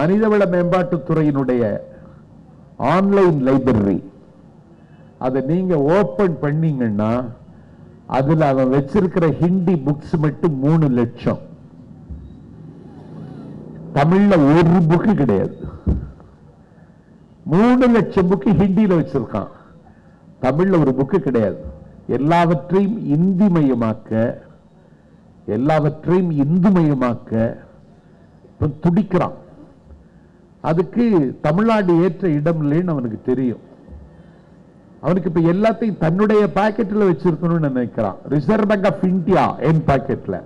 மனிதவள மேம்பாட்டுத்துறையினுடைய online library அதை நீங்கள் ஓப்பன் பண்ணீங்கன்னா அதில் அவன் வச்சிருக்கிற ஹிந்தி புக்ஸ் மட்டும் மூணு லட்சம். தமிழில் ஒரு புக்கு கிடையாது. மூணு லட்சம் புக்கு ஹிந்தியில் வச்சிருக்கான். தமிழில் ஒரு புக்கு கிடையாது. எல்லாவற்றையும் இந்தி மயமாக்க எல்லாவற்றையும் இந்துமயமாக்க இப்ப துடிக்கிறான். அதுக்கு தமிழ்நாடு ஏற்ற இடம் இல்லைன்னு அவனுக்கு தெரியும். அவனுக்கு இப்போ எல்லாத்தையும் தன்னுடைய பாக்கெட்ல வச்சிருக்கணும்னு நினைக்கிறான். ரிசர்வ் பேங்க் ஆஃப் இந்தியா என் பாக்கெட்ல.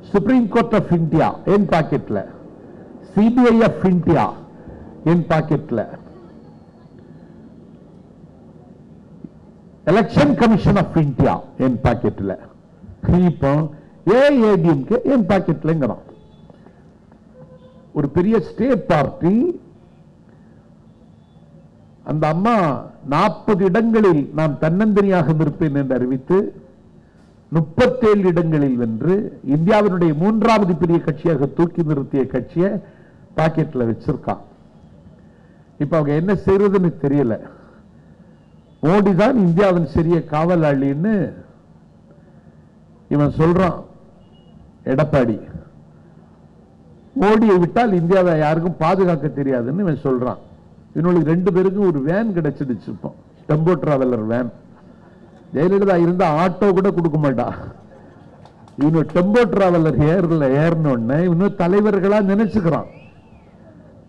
சுப்ரீம் கோர்ட் ஆஃப் இந்தியா என் பாக்கெட்ல. சிபிஐ ஆஃப் இந்தியா என் பாக்கெட்ல. எலெக்ஷன் கமிஷன் ஆஃப் இந்தியா என் பாக்கெட்ல. இப்போ ஏஐடிஎம்கே என் பாக்கெட்லங்கிறான். ஒரு பெரிய ஸ்டேட் பார்ட்டி அந்த அம்மா நாற்பது இடங்களில் நான் தன்னந்தனியாக இருப்பேன் என்று அறிவித்து முப்பத்தேழு இடங்களில் வென்று இந்தியாவினுடைய மூன்றாவது பெரிய கட்சியாக தூக்கி நிறுத்திய கட்சியை பாக்கெட்ல வச்சிருக்கான். இப்போ அவங்க என்ன செய்யறதுன்னு தெரியல. மோடி தான் இந்தியாவின் சிறிய காவலாளின்னு இவன் சொல்றான். எடப்பாடி மோடியை விட்டால் இந்தியாவை யாருக்கும் பாதுகாக்க தெரியாதுன்னு இவன் சொல்றான். இவனுக்கு ரெண்டு பேருக்கும் ஒரு வேன் கிடைச்சிடுச்சு இப்போ. டெம்போ டிராவலர் வேன் ஜெயலலிதா இருந்தா ஆட்டோ கூட கொடுக்க மாட்டா. இவனு டெம்போ டிராவலர் ஏறல ஏறின உடனே தலைவர்களாக தலைவர்களா நினைச்சுக்கிறான்.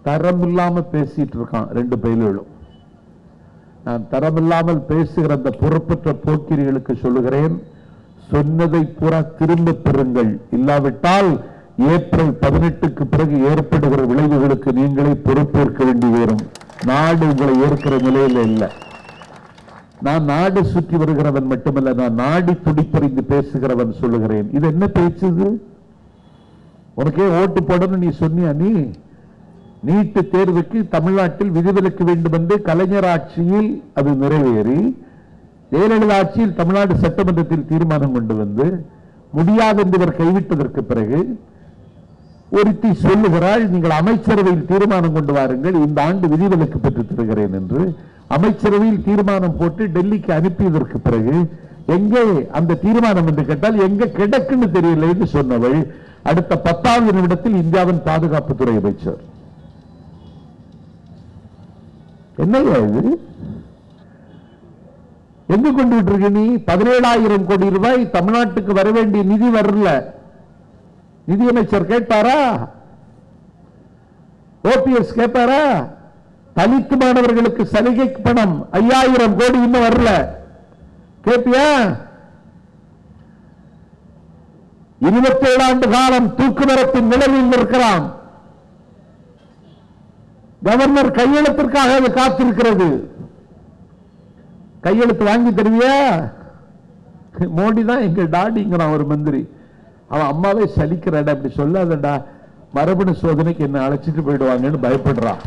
தரம் இல்லாமல் பேசிட்டு இருக்கான் ரெண்டு பயில்களும். நான் தரமில்லாமல் பேசுகிற அந்த பொறுப்பற்ற போக்கிரிகளுக்கு சொல்லுகிறேன். சொன்னதை புற திரும்ப பெறுங்கள். இல்லாவிட்டால் ஏப்ரல் பதினெட்டுக்கு பிறகு ஏற்படுகிற விளைவுகளுக்கு நீங்களே பொறுப்பேற்க வேண்டி வரும். நாடு உங்களை ஏற்கிற நிலையில இல்லை. நான் நாடு சுற்றி வருகிறவன் மட்டுமல்ல நான் நாடி துடிப்பறிந்து பேசுகிறவன் சொல்லுகிறேன். இது என்ன பேச்சு இது? உனக்கே ஓட்டு போடணும் நீ சொன்னியா நீ? நீட்டு தேர்வுக்கு தமிழ்நாட்டில் விதிவிலக்கு வேண்டும் என்று கலைஞர் ஆட்சியில் அது நிறைவேறி ஜெயலலிதா ஆட்சியில் தமிழ்நாடு சட்டமன்றத்தில் தீர்மானம் கொண்டு வந்து முடியாது என்று இவர் கைவிட்டதற்கு பிறகு ஒருத்தி சொல்லுகிறாள் நீங்கள் அமைச்சரவையில் தீர்மானம் கொண்டு வாருங்கள் இந்த ஆண்டு விதிவிலக்கு பெற்றுத் தருகிறேன் என்று அமைச்சரவையில் தீர்மானம் போட்டு டெல்லிக்கு அனுப்பியதற்கு பிறகு எங்கே அந்த தீர்மானம் என்று கேட்டால் எங்க கிடக்குன்னு தெரியல என்று சொன்னவள் அடுத்த பத்தாவது நிமிடத்தில் இந்தியாவின் பாதுகாப்புத்துறை அமைச்சர். என்னையா இது? எங்க கொண்டு விட்டுருக்க நீ? பதினேழாயிரம் கோடி ரூபாய் தமிழ்நாட்டுக்கு வர வேண்டிய நிதி வரல. நிதியமைச்சர் கேட்பாரா ஓபிஎஸ் கேட்பாரா தலித்து மாணவர்களுக்கு சலுகை பணம் ஐயாயிரம் கோடி இன்னும் வரல. கேப்பியா? இருபத்தி ஏழு ஆண்டு காலம் தூக்குமரத்தின் நிழலில் இருக்கிறான் கவர்னர் கையெழுத்திற்காக அது காத்திருக்கிறது. கையெழுத்து வாங்கி தருவியா? மோடி தான் எங்க டாடிங்கிறான் ஒரு மந்திரி. அவன் அம்மாவே சலிக்கிறாடா அப்படி சொல்லாதடா. மரபணு சோதனைக்கு என்ன அழைச்சிட்டு போயிடுவாங்கன்னு பயப்படுறான்.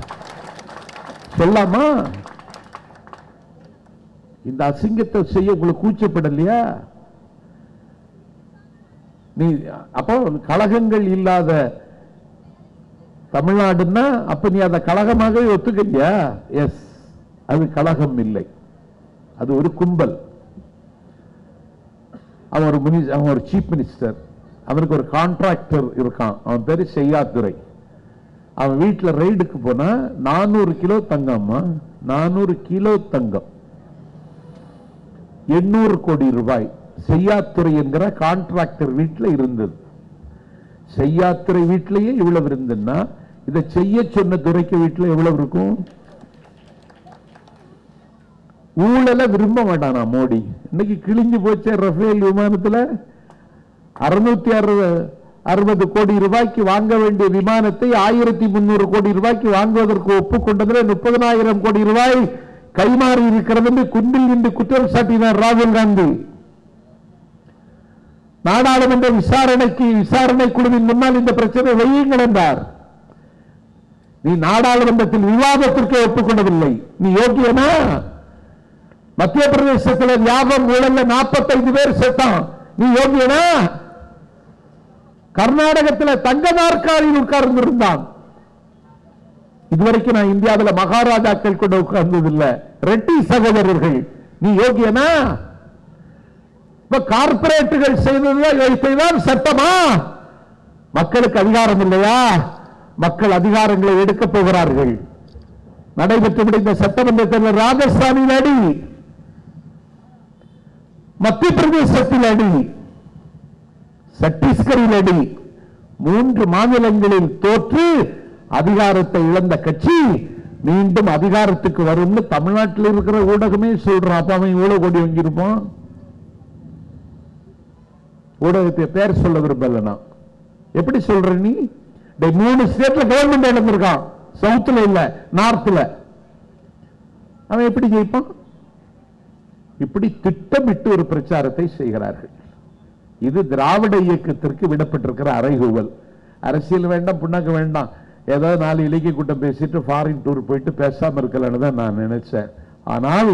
சொல்லாமா? இந்த அசிங்கத்தை செய்ய உங்களுக்கு கூச்சப்படலையா? நீ அப்போ கழகங்கள் இல்லாத தமிழ்நாடுன்னா அப்ப நீ அதை கழகமாகவே ஒத்துக்கலையா எஸ் அது கழகம் இல்லை. அது ஒரு கும்பல். அவன் ஒரு மினி அவன் ஒரு சீஃப் மினிஸ்டர் அவனுக்கு ஒரு கான்ட்ராக்டர் இருக்கான். அவன் பேர் செய்யாத்துறை அவன் வீட்டுல ரைடுக்கு போனா நானூறு கிலோ தங்கம்மா நானூறு கிலோ தங்கம். எண்ணூறு கோடி ரூபாய். செய்யாத்துறை என்கிற கான்ட்ராக்டர் வீட்டுல இருந்தது. செய்யாத்துறை வீட்டிலேயே இவ்வளவு இருந்ததுன்னா இதை செய்ய சொன்ன துறைக்கு வீட்டில் எவ்வளவு இருக்கும்? ஊழல விரும்ப மாட்டானா மோடி? இன்னைக்கு கிழிஞ்சு போச்சே ரஃபேல் விமானத்துல? அறுநூத்தி அறுபது அறுபது கோடி ரூபாய்க்கு வாங்க வேண்டிய விமானத்தை ஆயிரத்தி முன்னூறு கோடி ரூபாய்க்கு வாங்குவதற்கு ஒப்புக்கொண்டதில் முப்பதனாயிரம் கோடி ரூபாய் கைமாறி இருக்கிறது என்று குன்றில் நின்று குற்றம் சாட்டினார் ராகுல் காந்தி. நாடாளுமன்ற விசாரணைக்கு விசாரணை குழுவின் முன்னால் இந்த பிரச்சனை வையுங்கள் என்றார். நீ நாடாளுமன்றத்தில் விவாதத்திற்கு ஒப்புக்கொள்ளவில்லை நீ யோக்கியனா மத்திய பிரதேசத்தில் ஞாபகம் ஊழல்ல நாற்பத்தைந்து பேர் செத்தான் நீ யோகியனா? கர்நாடகத்தில் தங்க நாற்காலியில் உட்கார்ந்து இருந்தான் இதுவரைக்கும் நான் இந்தியாவுல மகாராஜாக்கள் கூட உட்கார்ந்தது இல்ல ரெட்டி சகோதரர்கள். நீ யோகியனா? இப்ப கார்பரேட்டுகள் செய்ததுதான் சட்டமா? மக்களுக்கு அதிகாரம் இல்லையா? மக்கள் அதிகாரங்களை எடுக்கப் போகிறார்கள். நடைபெற்று முடிந்த சட்டமன்ற தேர்தல் ராஜஸ்தானில் அடி மத்திய பிரதேசத்தில் அடி சத்தீஸ்கரில் அடி மூன்று மாநிலங்களில் தோற்று அதிகாரத்தை இழந்த கட்சி மீண்டும் அதிகாரத்துக்கு வரும்னு தமிழ்நாட்டில் இருக்கிற ஊடகமே சொல்றான் அப்ப அவன் இவ்வளவு கோடி வாங்கியிருப்பான்? ஊடகத்தை பேர் சொல்ல விரும்பல நான். எப்படி சொல்ற நீ? மூணு ஸ்டேட்ல கவர்மெண்ட் இழந்திருக்கான். சவுத்துல இல்ல நார்த்ல அவன் எப்படி ஜெயிப்பான்? இப்படி திட்டமிட்டு ஒரு பிரச்சாரத்தை செய்கிறார்கள். இது திராவிட இயக்கத்திற்கு விடப்பட்டிருக்கிற அறைகூவல். அரசியல் வேண்டாம் புண்ணாக்க வேண்டாம். ஏதோ நாலு இலக்கிய கூட்டம் பேசிட்டு ஃபாரின் டூர் போயிட்டு பேசாம இருக்கலாம்னு தான் நான் நினைச்சேன். ஆனால்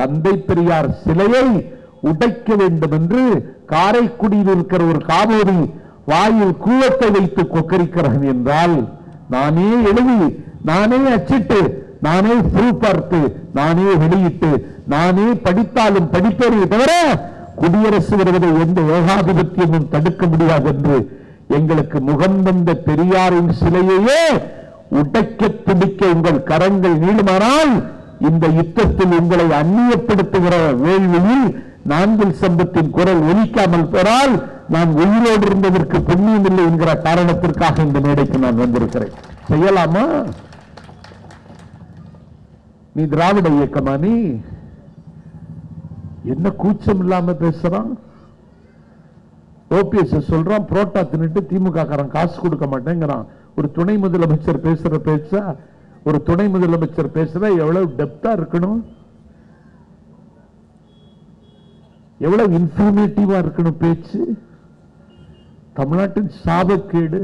தந்தை பெரியார் சிலையை உடைக்க வேண்டும் என்று காரைக்குடியில் இருக்கிற ஒரு காவேரி வாயில் கூவத்தை வைத்து கொக்கரிக்கிறான் என்றால் நானே எழுதி நானே அச்சிட்டு நானே ஃபுல் பார்த்து நானே வெளியிட்டு நானே படித்தாலும் படிப்பேனே தவிர குடியரசு வருவதை எந்த ஏகாதிபத்தியமும் தடுக்க முடியாது என்று எங்களுக்கு முகம் வந்த பெரியாரின் சிலையையே உடைக்க துடிக்க உங்கள் கரங்கள் நீளுமானால் இந்த யுத்தத்தில் உங்களை அந்நியப்படுத்துகிற வேள்வியில் நான்கில் சம்பத்தின் குரல் ஒலிக்காமல் போறால் நான் உயிரோடு இருந்ததற்கு புண்ணியம் இல்லை என்கிற காரணத்திற்காக இந்த மேடைக்கு நான் வந்திருக்கிறேன். செய்யலாமா? நீ திராவிட இயக்கமா நீ? என்ன கூச்சம் இல்லாம பேசுறான்? ஓபிஎஸ் சொல்றான் புரோட்டா தின்னுட்டு திமுக காரன் காசு கொடுக்க மாட்டேங்கிறான். ஒரு துணை முதலமைச்சர் பேசுற பேச்சா ஒரு துணை முதலமைச்சர் பேசுற எவ்வளவு டெப்தா இருக்கணும்? எவ்வளவு இன்ஃபர்மேட்டிவா இருக்கணும் பேச்சு? தமிழ்நாட்டின் சாபக்கேடு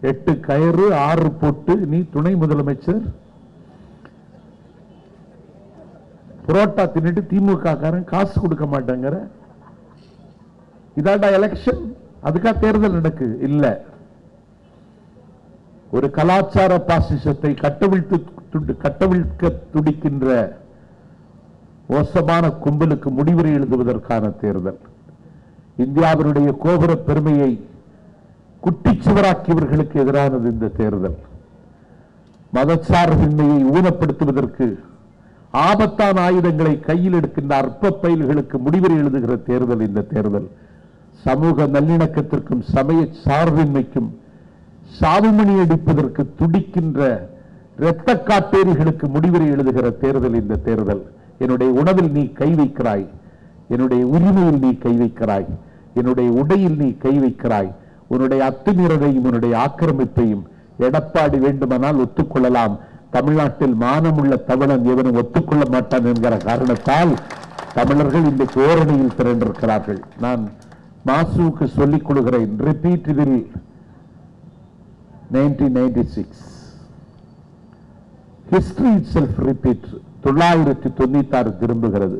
எட்டு கயிறு ஆறு பொட்டு நீ துணை முதலமைச்சர் புரோட்டா தின்னுட்டு திமுக காரன் காசு கொடுக்க மாட்டேங்கிற. இதாண்டா எலெக்ஷன் அதுக்காக தேர்தல் நடக்கு? இல்ல. ஒரு கலாச்சார பாசிசத்தை கட்டவிழ்த்து கட்டவிழ்க்க துடிக்கின்ற மோசமான கும்பலுக்கு முடிவுரை எழுதுவதற்கான தேர்தல். இந்தியாவினுடைய கோபுர பெருமையை குட்டிச்சுவராக்கியவர்களுக்கு எதிரானது இந்த தேர்தல். மதச்சார்பின்மையை ஊனப்படுத்துவதற்கு ஆபத்தான ஆயுதங்களை கையில் எடுக்கின்ற அற்ப பயில்களுக்கு முடிவுரை எழுதுகிற தேர்தல் இந்த தேர்தல். சமூக நல்லிணக்கத்திற்கும் சமய சார்பின்மைக்கும் சாவுமணி அடிப்பதற்கு துடிக்கின்ற இரத்த காட்டேரிகளுக்கு முடிவுரை எழுதுகிற தேர்தல் இந்த தேர்தல். என்னுடைய உணவில் நீ கை வைக்கிறாய். என்னுடைய உரிமையில் நீ கை வைக்கிறாய். என்னுடைய உடையில் நீ கை வைக்கிறாய். உன்னுடைய அத்துமீறலையும் உன்னுடைய ஆக்கிரமிப்பையும் எடப்பாடி வேண்டுமானால் ஒத்துக்கொள்ளலாம். தமிழ்நாட்டில் மானமுள்ள தமிழன் எவனும் ஒத்துக்கொள்ள மாட்டான் என்கிற காரணத்தால் தமிழர்கள் இந்த ஓரணியில் திரண்டிருக்கிறார்கள். நான் மாசுவுக்கு சொல்லிக் கொடுக்கிறேன் ரிப்பீட் இதில் nineteen ninety six history self repeat தொள்ளாயிரத்தி தொண்ணூத்தி ஆறு திரும்புகிறது.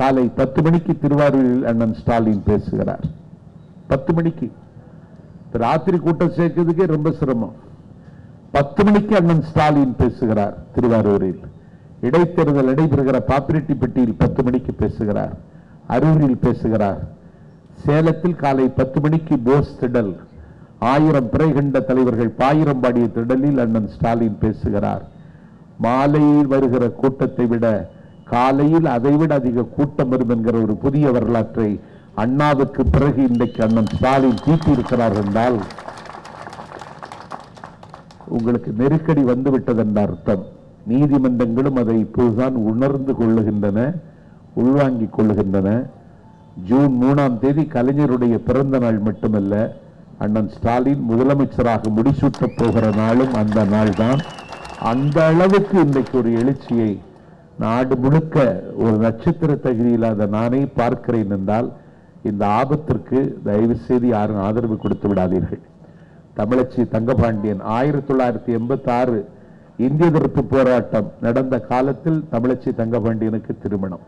காலை பத்து மணிக்கு திருவாரூரில் அண்ணன் ஸ்டாலின் பேசுகிறார். பத்து மணிக்கு. ராத்திரி கூட்டம் சேர்க்கிறதுக்கே ரொம்ப சிரமம். பத்து மணிக்கு அண்ணன் ஸ்டாலின் பேசுகிறார் திருவாரூரில். இடைத்தேர்தல் நடைபெறுகிற பாப்பிரெட்டிப்பட்டியில் பத்து மணிக்கு பேசுகிறார். அரூரில் பேசுகிறார். சேலத்தில் காலை பத்து மணிக்கு போஸ் திடல். ஆயிரம் பிறை கண்ட தலைவர்கள் பாயிரம் பாடிய திடலில் அண்ணன் ஸ்டாலின் பேசுகிறார். மாலையில் வருகிற கூட்டத்தை விட காலையில் அதைவிட அதிக கூட்டம் வரும் என்கிற ஒரு புதிய வரலாற்றை அண்ணாவுக்கு பிறகு இன்றைக்கு அண்ணன் ஸ்டாலின் தீட்டியிருக்கிறார் என்றால் உங்களுக்கு நெருக்கடி வந்துவிட்டது என்ற அர்த்தம்? நீதிமன்றங்களும் அதை இப்போதுதான் உணர்ந்து கொள்ளுகின்றன உள்வாங்கிக் கொள்ளுகின்றன. ஜூன் மூணாம் தேதி கலைஞருடைய பிறந்த நாள் மட்டுமல்ல அண்ணன் ஸ்டாலின் முதலமைச்சராக முடிசூட்டப் போகிற நாளும் அந்த நாள் தான் அந்த அளவுக்கு இன்றைக்கு ஒரு எழுச்சியை நாடு முழுக்க ஒரு நட்சத்திர தகுதி இல்லாத நானே பார்க்கிறேன் என்றால் இந்த ஆபத்திற்கு தயவு செய்து யாரும் ஆதரவு கொடுத்து விடாதீர்கள். தமிழச்சி தங்கபாண்டியன் ஆயிரத்தி தொள்ளாயிரத்தி எண்பத்தி ஆறு இந்திய எதிர்ப்பு போராட்டம் நடந்த காலத்தில் தமிழச்சி தங்கபாண்டியனுக்கு திருமணம்.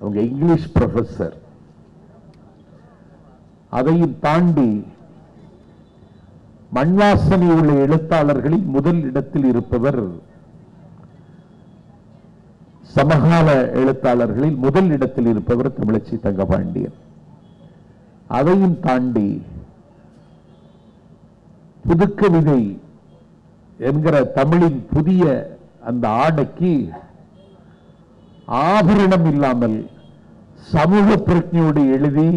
அவங்க இங்கிலீஷ் ப்ரொஃபஸர் அதையும் தாண்டி மண்வாசனை உள்ள எழுத்தாளர்களில் முதல் இடத்தில் இருப்பவர் சமகால எழுத்தாளர்களில் முதல் இடத்தில் இருப்பவர் தமிழச்சி தங்கபாண்டியன். அதையும் தாண்டி புதுக்கவிதை என்கிற தமிழின் புதிய அந்த ஆடைக்கு ஆபரணம் இல்லாமல் சமூக பிரஜையோடு எழுதி